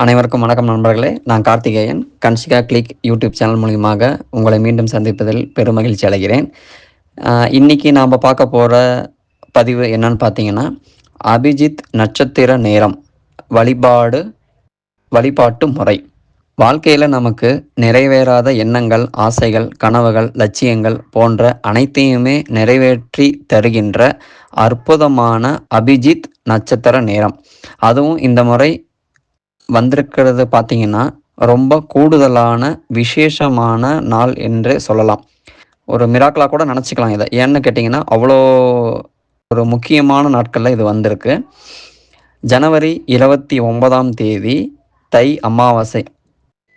அனைவருக்கும் வணக்கம் நண்பர்களே. நான் Karthikeyan. Kansika click YouTube channel மூலியமாக உங்களை மீண்டும் சந்திப்பதில் பெருமகிழ்ச்சி அடைகிறேன். இன்றைக்கி நாம் பார்க்க போகிற பதிவு என்னன்னு பார்த்தீங்கன்னா அபிஜித் நட்சத்திர நேரம் வழிபாடு வழிபாட்டு முறை. வாழ்க்கையில் நமக்கு நிறைவேறாத எண்ணங்கள் ஆசைகள் கனவுகள் லட்சியங்கள் போன்ற அனைத்தையுமே நிறைவேற்றி தருகின்ற அற்புதமான அபிஜித் நட்சத்திர நேரம். அதுவும் இந்த முறை வந்திருக்கிறது பார்த்தீங்கன்னா ரொம்ப கூடுதலான விசேஷமான நாள் என்று சொல்லலாம். ஒரு மிராக்கலாக கூட நினச்சிக்கலாம் இதை. ஏன்னு கேட்டிங்கன்னா அவ்வளோ ஒரு முக்கியமான நாட்களில் இது வந்திருக்கு. ஜனவரி இருபத்தி ஒன்பதாம் தேதி தை அமாவாசை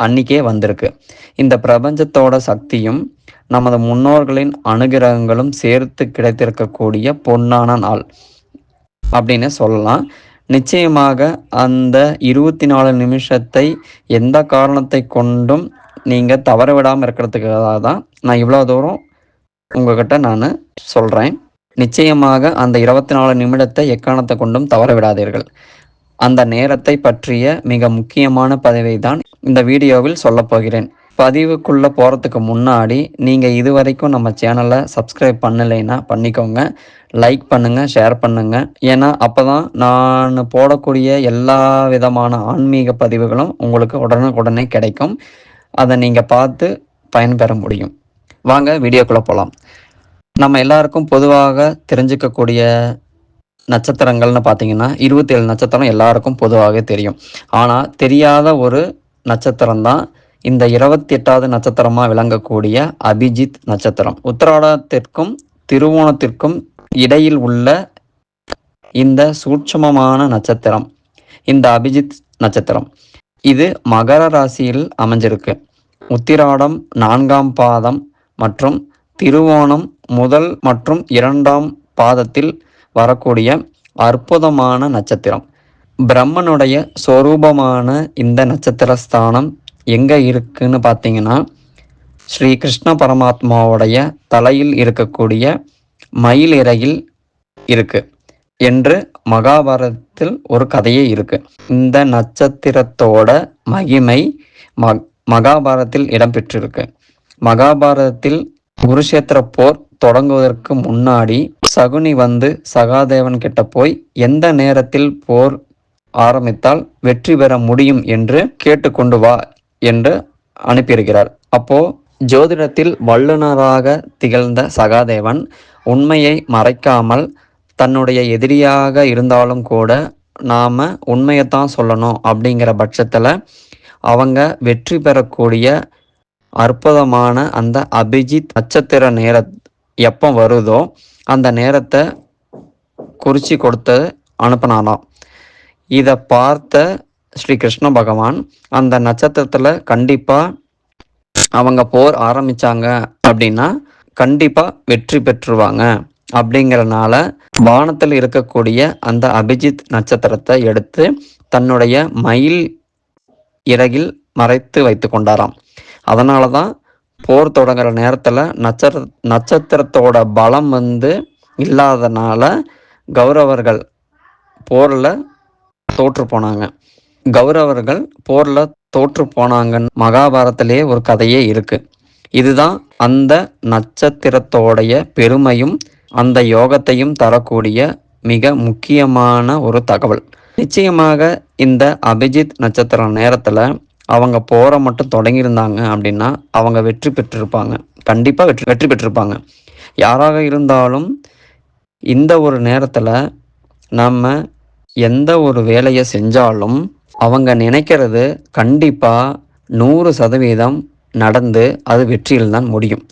அன்னிக்கே வந்திருக்கு. இந்த பிரபஞ்சத்தோட சக்தியும் நமது முன்னோர்களின் அனுகிரகங்களும் சேர்த்து கிடைத்திருக்கக்கூடிய பொன்னான நாள் அப்படின்னு சொல்லலாம். நிச்சயமாக அந்த இருபத்தி நாலு நிமிஷத்தை எந்த காரணத்தை கொண்டும் நீங்கள் தவற விடாமல் இருக்கிறதுக்காக தான் நான் இவ்வளோ தூரம் உங்ககிட்ட நான் சொல்கிறேன் நிச்சயமாக அந்த இருபத்தி நாலு நிமிடத்தை எக்காரணத்தை கொண்டும் தவற விடாதீர்கள் அந்த நேரத்தை பற்றிய மிக முக்கியமான பதவியை தான் இந்த வீடியோவில் சொல்லப்போகிறேன் பதிவுக்குள்ளே போகிறதுக்கு முன்னாடி நீங்கள் இது வரைக்கும் நம்ம சேனலை சப்ஸ்கிரைப் பண்ணலைன்னா பண்ணிக்கோங்க. லைக் பண்ணுங்கள் ஷேர் பண்ணுங்கள் ஏன்னா அப்போ தான் நான் போடக்கூடிய எல்லா விதமான ஆன்மீக பதிவுகளும் உங்களுக்கு உடனுக்குடனே கிடைக்கும். அதை நீங்கள் பார்த்து பயன்பெற முடியும். வாங்க வீடியோக்குள்ளே போகலாம் நம்ம எல்லாருக்கும் பொதுவாக தெரிஞ்சுக்கக்கூடிய நட்சத்திரங்கள்னு பார்த்தீங்கன்னா இருபத்தேழு நட்சத்திரம் எல்லாருக்கும் பொதுவாகவே தெரியும். ஆனால் தெரியாத ஒரு நட்சத்திரம் தான் இந்த இருபத்தி எட்டாவது நட்சத்திரமாக விளங்கக்கூடிய அபிஜித் நட்சத்திரம். உத்தராடத்திற்கும் திருவோணத்திற்கும் இடையில் உள்ள இந்த சூட்சமமான நட்சத்திரம். இந்த அபிஜித் நட்சத்திரம். இது மகர ராசியில் அமைஞ்சிருக்கு. உத்திராடம் நான்காம் பாதம் மற்றும் திருவோணம் முதல் மற்றும் இரண்டாம் பாதத்தில் வரக்கூடிய அற்புதமான நட்சத்திரம். பிரம்மனுடைய சொரூபமான இந்த நட்சத்திர ஸ்தானம் எங்கே இருக்குன்னு பார்த்தீங்கன்னா ஸ்ரீ கிருஷ்ண பரமாத்மாவுடைய தலையில் இருக்கக்கூடிய மயில் இறையில் இருக்கு என்று மகாபாரதத்தில் ஒரு கதையே இருக்கு. இந்த நட்சத்திரத்தோட மகிமை மகாபாரதத்தில் இடம்பெற்றிருக்கு. மகாபாரதத்தில் குருஷேத்திர போர் தொடங்குவதற்கு முன்னாடி சகுனி வந்து சகாதேவன் கிட்ட போய் எந்த நேரத்தில் போர் ஆரம்பித்தால் வெற்றி பெற முடியும் என்று கேட்டுக்கொண்டு வா என்று அனுப்பியிருக்கிறார். அப்போ ஜோதிடத்தில் வல்லுநராக திகழ்ந்த சகாதேவன் உண்மையை மறைக்காமல் தன்னுடைய எதிரியாக இருந்தாலும் கூட நாம் உண்மையைத்தான் சொல்லணும் அப்படிங்கிற பட்சத்தில் அவங்க வெற்றி பெறக்கூடிய அற்புதமான அந்த அபிஜித் நட்சத்திர நேர எப்போ வருதோ அந்த நேரத்தை குறித்து கொடுத்து அனுப்பினாலாம் இதை பார்த்த ஸ்ரீ கிருஷ்ண பகவான் அந்த நட்சத்திரத்தில் கண்டிப்பாக அவங்க போர் ஆரம்பித்தாங்க அப்படின்னா கண்டிப்பாக வெற்றி பெற்றுருவாங்க அப்படிங்கிறனால வானத்தில் இருக்கக்கூடிய அந்த அபிஜித் நட்சத்திரத்தை எடுத்து தன்னுடைய மயில் இறகில் மறைத்து வைத்து கொண்டாராம். அதனால தான் போர் தொடங்குற நேரத்தில் நட்சத்திர நட்சத்திரத்தோட பலம் வந்து இல்லாதனால கௌரவர்கள் போரில் தோற்று போனாங்க. கௌரவர்கள் போரில் தோற்று போனாங்கன்னு மகாபாரத்திலே ஒரு கதையே இருக்கு. இதுதான் அந்த நட்சத்திரத்தோடைய பெருமையும் அந்த யோகத்தையும் தரக்கூடிய மிக முக்கியமான ஒரு தகவல். நிச்சயமாக இந்த அபிஜித் நட்சத்திர நேரத்தில் அவங்க போற மட்டும் தொடங்கியிருந்தாங்க அப்படின்னா அவங்க வெற்றி பெற்றிருப்பாங்க. கண்டிப்பாக வெற்றி வெற்றி பெற்றிருப்பாங்க. யாராக இருந்தாலும் இந்த ஒரு நேரத்தில் நம்ம எந்த ஒரு வேலையை செஞ்சாலும் அவங்க நினைக்கிறது கண்டிப்பாக நூறு சதவீதம் நடந்து அது வெற்றியில் தான் முடியும்.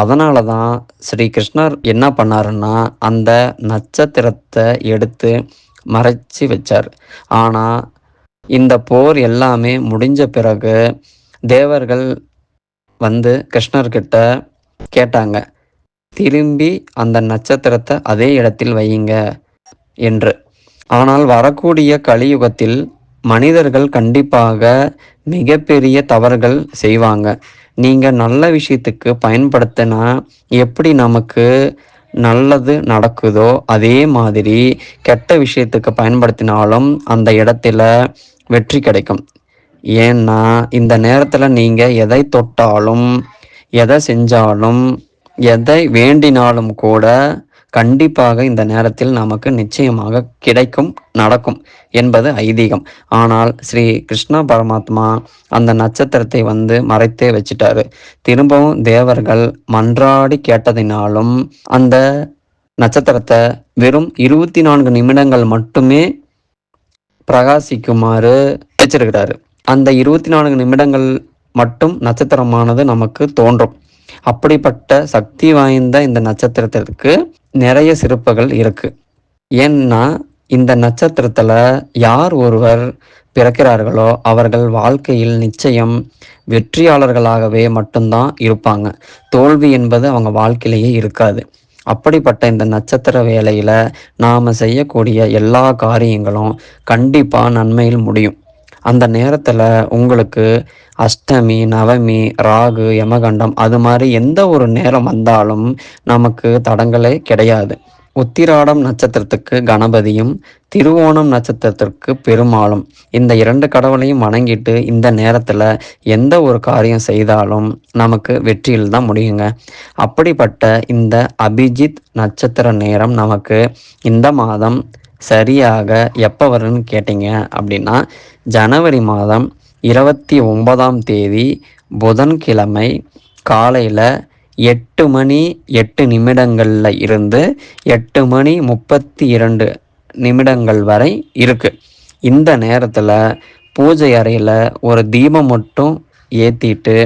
அதனால தான் ஸ்ரீ கிருஷ்ணர் என்ன பண்ணாருன்னா அந்த நட்சத்திரத்தை எடுத்து மறைச்சி வச்சார். ஆனால் இந்த போர் எல்லாமே முடிஞ்ச பிறகு தேவர்கள் வந்து கிருஷ்ணர்கிட்ட கேட்டாங்க திரும்பி அந்த நட்சத்திரத்தை அதே இடத்தில் வையுங்க என்று. ஆனால் வரக்கூடிய கலியுகத்தில் மனிதர்கள் கண்டிப்பாக மிகப்பெரிய தவறுகள் செய்வாங்க. நீங்கள் நல்ல விஷயத்துக்கு பயன்படுத்தினா எப்படி நமக்கு நல்லது நடக்குதோ அதே மாதிரி கெட்ட விஷயத்துக்கு பயன்படுத்தினாலும் அந்த இடத்துல வெற்றி கிடைக்கும். ஏன்னா இந்த நேரத்தில் நீங்கள் எதை தொட்டாலும் எதை செஞ்சாலும் எதை வேண்டினாலும் கூட கண்டிப்பாக இந்த நேரத்தில் நமக்கு நிச்சயமாக கிடைக்கும் நடக்கும் என்பது ஐதீகம். ஆனால் ஸ்ரீ கிருஷ்ண பரமாத்மா அந்த நட்சத்திரத்தை வந்து மறைத்தே வச்சிட்டாரு. திரும்பவும் தேவர்கள் மன்றாடி கேட்டதினாலும் அந்த நட்சத்திரத்தை வெறும் இருபத்தி நான்கு நிமிடங்கள் மட்டுமே பிரகாசிக்குமாறு வச்சிருக்கிறாரு. அந்த இருபத்தி நான்கு நிமிடங்கள் மட்டும் நட்சத்திரமானது நமக்கு தோன்றும். அப்படிப்பட்ட சக்தி வாய்ந்த இந்த நட்சத்திரத்திற்கு நிறைய சிறப்புகள் இருக்கு. ஏன்னா இந்த நட்சத்திரத்தில் யார் ஒருவர் பிறக்கிறார்களோ அவர்கள் வாழ்க்கையில் நிச்சயம் வெற்றியாளர்களாகவே மட்டும்தான் இருப்பாங்க. தோல்வி என்பது அவங்க வாழ்க்கையிலேயே இருக்காது. அப்படிப்பட்ட இந்த நட்சத்திர வேலையில் நாம் செய்யக்கூடிய எல்லா காரியங்களும் கண்டிப்பாக நன்மையில் முடியும். அந்த நேரத்தில் உங்களுக்கு அஷ்டமி நவமி ராகு யமகண்டம் அது மாதிரி எந்த ஒரு நேரம் வந்தாலும் நமக்கு தடங்களே கிடையாது. உத்திராடம் நட்சத்திரத்துக்கு கணபதியும் திருவோணம் நட்சத்திரத்திற்கு பெருமாளும் இந்த இரண்டு கடவுளையும் வணங்கிட்டு இந்த நேரத்தில் எந்த ஒரு காரியம் செய்தாலும் நமக்கு வெற்றியில் தான் முடியுங்க. அப்படிப்பட்ட இந்த அபிஜித் நட்சத்திர நேரம் நமக்கு இந்த மாதம் சரியாக எப்போ வரும்னு கேட்டிங்க அப்படின்னா ஜனவரி மாதம் இருபத்தி ஒன்பதாம் தேதி புதன்கிழமை காலையில் எட்டு மணி எட்டு நிமிடங்களில் இருந்து எட்டு மணி முப்பத்தி இரண்டு நிமிடங்கள் வரை இருக்குது இந்த நேரத்தில் பூஜை அறையில் ஒரு தீபம் மட்டும் ஏற்றிட்டு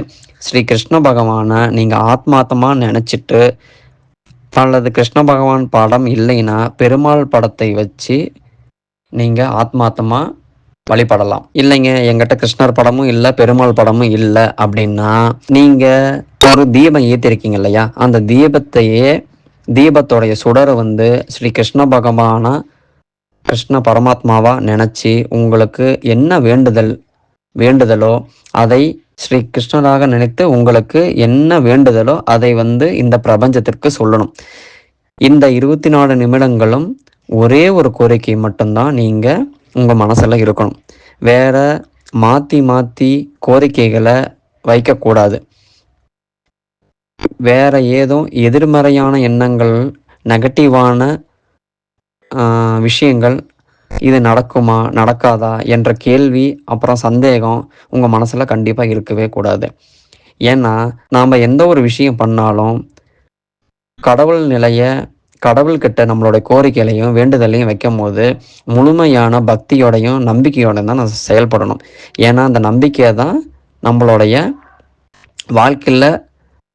ஸ்ரீ கிருஷ்ண பகவானை நீங்கள் ஆத்மாத்தமாக நினச்சிட்டு அல்லது கிருஷ்ண பகவான் படம் இல்லைன்னா பெருமாள் படத்தை வச்சு நீங்கள் ஆத்மாத்தமாக வழிபடலாம். இல்லைங்க எங்கிட்ட கிருஷ்ணர் படமும் இல்லை பெருமாள் படமும் இல்லை அப்படின்னா நீங்கள் ஒரு தீபம் ஏற்றிருக்கீங்க இல்லையா? அந்த தீபத்தையே தீபத்தோடைய சுடரை வந்து ஸ்ரீ கிருஷ்ண பகவான கிருஷ்ண பரமாத்மாவா நினச்சி உங்களுக்கு என்ன வேண்டுதல் வேண்டுதலோ அதை ஸ்ரீ கிருஷ்ணராக நினைத்து உங்களுக்கு என்ன வேண்டுதலோ அதை வந்து இந்த பிரபஞ்சத்திற்கு சொல்லணும். இந்த இருபத்தி நாலு நிமிடங்களும் ஒரே ஒரு கோரிக்கை மட்டும்தான் நீங்கள் உங்கள் மனசில் இருக்கணும். வேற மாற்றி மாற்றி கோரிக்கைகளை வைக்கக்கூடாது. வேறு ஏதும் எதிர்மறையான எண்ணங்கள் நெகட்டிவான விஷயங்கள் இது நடக்குமா நடக்காதா என்ற கேள்வி அப்புறம் சந்தேகம் உங்கள் மனசில் கண்டிப்பாக இருக்கவே கூடாது. ஏன்னா நாம் எந்த ஒரு விஷயம் பண்ணாலும் கடவுள் நிலையை கடவுள்கிட்ட நம்மளுடைய கோரிக்கைகளையும் வேண்டுதலையும் வைக்கும் போது முழுமையான பக்தியோடையும் நம்பிக்கையோடையும் தான் நம்ம செயல்படணும். ஏன்னா அந்த நம்பிக்கையை தான் நம்மளுடைய வாழ்க்கையில்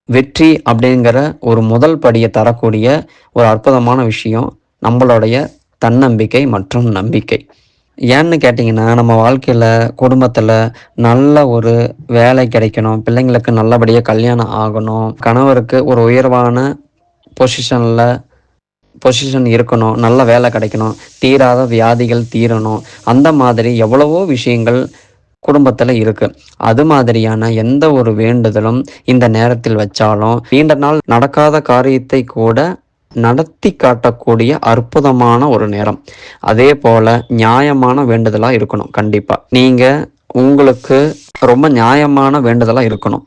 வெற்றி அப்படிங்கிற ஒரு முதல் படியை தரக்கூடிய ஒரு அற்புதமான விஷயம் நம்மளுடைய தன்னம்பிக்கை மற்றும் நம்பிக்கை. ஏன்னு கேட்டிங்கன்னா நம்ம வாழ்க்கையில் குடும்பத்தில் நல்ல ஒரு வேலை கிடைக்கணும் பிள்ளைங்களுக்கு நல்லபடியாக கல்யாணம் ஆகணும் கணவருக்கு ஒரு உயர்வான பொசிஷனில் பொசிஷன் இருக்கணும் நல்ல வேலை கிடைக்கணும் தீராத வியாதிகள் தீரணும் அந்த மாதிரி எவ்வளவோ விஷயங்கள் குடும்பத்தில் இருக்குது அது மாதிரியான எந்த ஒரு வேண்டுதலும் இந்த நேரத்தில் வச்சாலும் நீண்ட நாள் நடக்காத காரியத்தை கூட நடத்தி காட்டக்கூடிய அற்புதமான ஒரு நேரம். அதே போல நியாயமான வேண்டுதலாக இருக்கணும் கண்டிப்பாக நீங்கள் உங்களுக்கு ரொம்ப நியாயமான வேண்டுதலாக இருக்கணும்.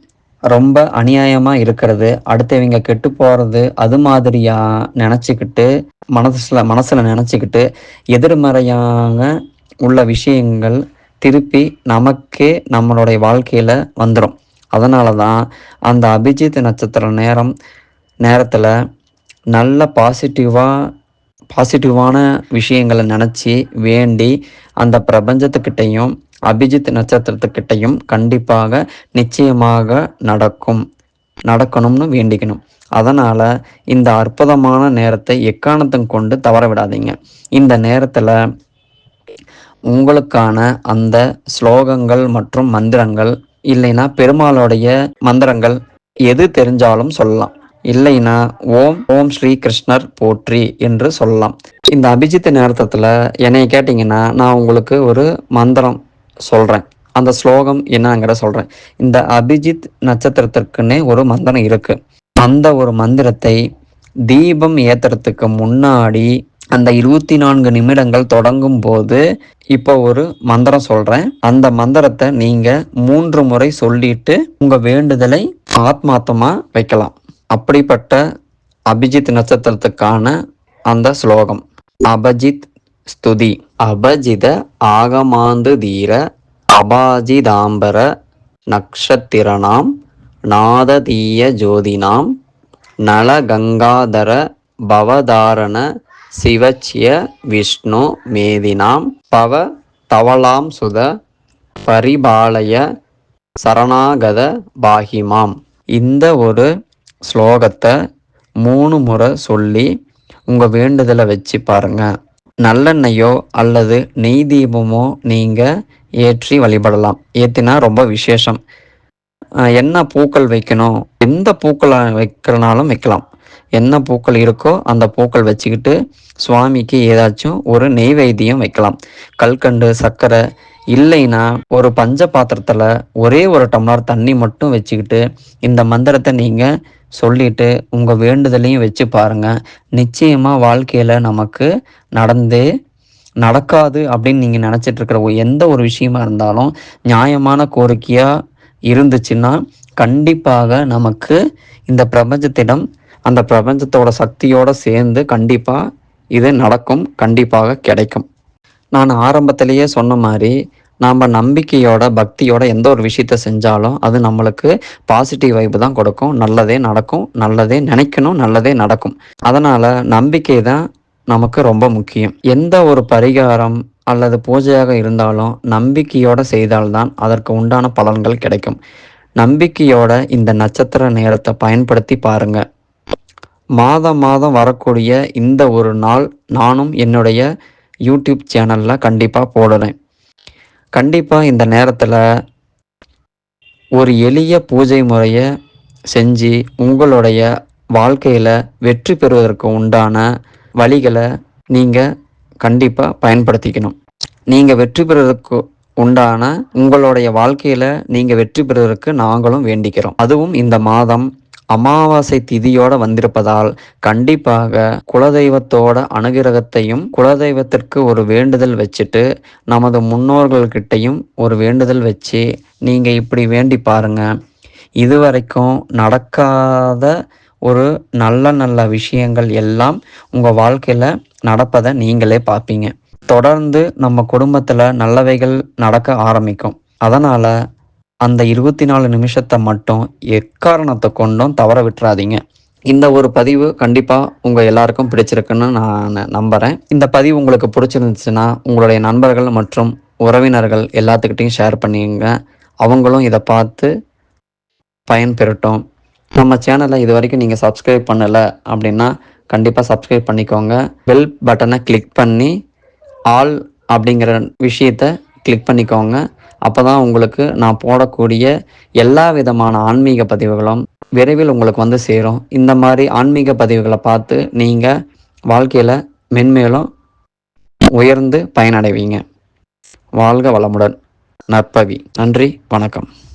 ரொம்ப அநியாயமாக இருக்கிறது. அடுத்தவங்க கெட்டு போகிறது அது மாதிரியாக நினச்சிக்கிட்டு மனசில் மனசில் நினச்சிக்கிட்டு எதிர்மறையாக உள்ள விஷயங்கள் திருப்பி நமக்கே நம்மளுடைய வாழ்க்கையில் வந்துடும் அதனால தான் அந்த அபிஜித் நட்சத்திர நேரம் நேரத்தில் நல்ல பாசிட்டிவாக பாசிட்டிவான விஷயங்களை நினச்சி வேண்டி அந்த பிரபஞ்சத்துக்கிட்டையும் அபிஜித் நட்சத்திரத்துக்கிட்டையும் கண்டிப்பாக நிச்சயமாக நடக்கும். நடக்கணும்னு வேண்டிக்கணும். அதனால் இந்த அற்புதமான நேரத்தை எக்காரணத்தும் கொண்டு தவற விடாதீங்க இந்த நேரத்தில் உங்களுக்கான அந்த ஸ்லோகங்கள் மற்றும் மந்திரங்கள் இல்லைன்னா பெருமாளுடைய மந்திரங்கள் எது தெரிஞ்சாலும் சொல்லலாம். இல்லைன்னா ஓம் ஓம் ஸ்ரீ கிருஷ்ணர் போற்றி என்று சொல்லலாம். இந்த அபிஜித் நேரத்தில் என்னை கேட்டிங்கன்னா நான் உங்களுக்கு ஒரு மந்திரம் சொல்கிறேன் அந்த ஸ்லோகம் என்னங்கிற சொல்கிறேன் இந்த அபிஜித் நட்சத்திரத்திற்குன்னே ஒரு மந்திரம் இருக்குது அந்த ஒரு மந்திரத்தை தீபம் ஏற்றுறதுக்கு முன்னாடி அந்த இருபத்தி நான்கு நிமிடங்கள் தொடங்கும் போது இப்போ ஒரு மந்திரம் சொல்கிறேன் அந்த மந்திரத்தை நீங்கள் மூன்று முறை சொல்லிட்டு உங்கள் வேண்டுதலை ஆத்மாத்தமாக வைக்கலாம். அப்படிப்பட்ட அபிஜித் நட்சத்திரத்துக்கான அந்த ஸ்லோகம். அபஜித் ஸ்துதி. அபஜித ஆகமாந்து தீர அபாஜிதாம்பர நக்ஷத்திரனாம் நாததீய ஜோதினாம் நலகங்காதர பவதாரண சிவச்சிய விஷ்ணு மேதினாம் பவ தவளாம் சுத பரிபாலய சரணாகத பாகிமாம். இந்த ஒரு ஸ்லோகத்தை மூணு முறை சொல்லி உங்கள் வேண்டுதலை வச்சு பாருங்கள் நல்லெண்ணெயோ அல்லது நெய் தீபமோ நீங்கள் ஏற்றி வழிபடலாம். ஏற்றினா ரொம்ப விசேஷம். என்ன பூக்கள் வைக்கணும்? எந்த பூக்களை வைக்கிறனாலும் வைக்கலாம். என்ன பூக்கள் இருக்கோ அந்த பூக்கள் வச்சுக்கிட்டு சுவாமிக்கு ஏதாச்சும் ஒரு நெய்வேத்தியம் வைக்கலாம். கல்கண்டு சர்க்கரை இல்லைன்னா ஒரு பஞ்ச பாத்திரத்தில் ஒரே ஒரு டம்ளர் தண்ணி மட்டும் வச்சுக்கிட்டு இந்த மந்திரத்தை நீங்கள் சொல்லிட்டு உங்கள் வேண்டுதலையும் வச்சு பாருங்கள் நிச்சயமாக வாழ்க்கையில் நமக்கு நடந்து நடக்காது அப்படின்னு நீங்கள் நினச்சிட்டு இருக்கிற எந்த ஒரு விஷயமா இருந்தாலும் நியாயமான கோரிக்கையாக இருந்துச்சுன்னா கண்டிப்பாக நமக்கு இந்த பிரபஞ்சத்திடம் அந்த பிரபஞ்சத்தோட சக்தியோடு சேர்ந்து கண்டிப்பாக இது நடக்கும் கண்டிப்பாக கிடைக்கும். நான் ஆரம்பத்திலேயே சொன்ன மாதிரி நாம் நம்பிக்கையோட பக்தியோட எந்த ஒரு விஷயத்த செஞ்சாலும் அது நம்மளுக்கு பாசிட்டிவ் வைப்பு தான் கொடுக்கும். நல்லதே நடக்கும். நல்லதே நினைக்கணும். நல்லதே நடக்கும். அதனால் நம்பிக்கை தான் நமக்கு ரொம்ப முக்கியம். எந்த ஒரு பரிகாரம் அல்லது பூஜையாக இருந்தாலும் நம்பிக்கையோடு செய்தால்தான் அதற்கு உண்டான பலன்கள் கிடைக்கும். நம்பிக்கையோட இந்த நட்சத்திர நேரத்தை பயன்படுத்தி பாருங்க. மாதம் மாதம் வரக்கூடிய இந்த ஒரு நாள் நானும் என்னுடைய யூடியூப் சேனலில் கண்டிப்பாக போடுறேன். கண்டிப்பாக இந்த நேரத்தில் ஒரு எளிய பூஜை முறையை செஞ்சு உங்களுடைய வாழ்க்கையில் வெற்றி பெறுவதற்கு உண்டான வழிகளை நீங்கள் கண்டிப்பாக பயன்படுத்திக்கணும். நீங்கள் வெற்றி பெறுவதற்கு உண்டான உங்களுடைய வாழ்க்கையில் நீங்கள் வெற்றி பெறுவதற்கு நாங்களும் வேண்டிக்கிறோம். அதுவும் இந்த மாதம் அமாவாசை திதியோட வந்திருப்பதால் கண்டிப்பாக குலதெய்வத்தோட அனுகிரகத்தையும் குலதெய்வத்திற்கு ஒரு வேண்டுதல் வச்சுட்டு நமது முன்னோர்கள்கிட்டையும் ஒரு வேண்டுதல் வச்சு நீங்கள் இப்படி வேண்டி பாருங்க. இதுவரைக்கும் நடக்காத ஒரு நல்ல நல்ல விஷயங்கள் எல்லாம் உங்கள் வாழ்க்கையில் நடப்பதை நீங்களே பார்ப்பீங்க. தொடர்ந்து நம்ம குடும்பத்தில் நல்லவைகள் நடக்க ஆரம்பிக்கும். அதனால் அந்த இருபத்தி நாலு நிமிஷத்தை மட்டும் எக்காரணத்தை கொண்டும் தவற விட்டுறாதீங்க. இந்த ஒரு பதிவு கண்டிப்பாக உங்கள் எல்லாருக்கும் பிடிச்சிருக்குன்னு நான் நம்புகிறேன் இந்த பதிவு உங்களுக்கு பிடிச்சிருந்துச்சுன்னா உங்களுடைய நண்பர்கள் மற்றும் உறவினர்கள் எல்லாத்துக்கிட்டையும் ஷேர் பண்ணிங்க. அவங்களும் இதை பார்த்து பயன்பெறட்டும். நம்ம சேனலை இது வரைக்கும் நீங்கள் சப்ஸ்கிரைப் பண்ணலை அப்படின்னா கண்டிப்பாக சப்ஸ்கிரைப் பண்ணிக்கோங்க. பெல் பட்டனை கிளிக் பண்ணி ஆல் அப்படிங்கிற விஷயத்தை கிளிக் பண்ணிக்கோங்க. அப்போ தான் உங்களுக்கு நான் போடக்கூடிய எல்லா விதமான ஆன்மீக பதிவுகளும் விரைவில் உங்களுக்கு வந்து சேரும். இந்த மாதிரி ஆன்மீக பதிவுகளை பார்த்து நீங்கள் வாழ்க்கையில் மென்மேலும் உயர்ந்து பயனடைவீங்க. வாழ்க வளமுடன். நற்பவி. நன்றி. வணக்கம்.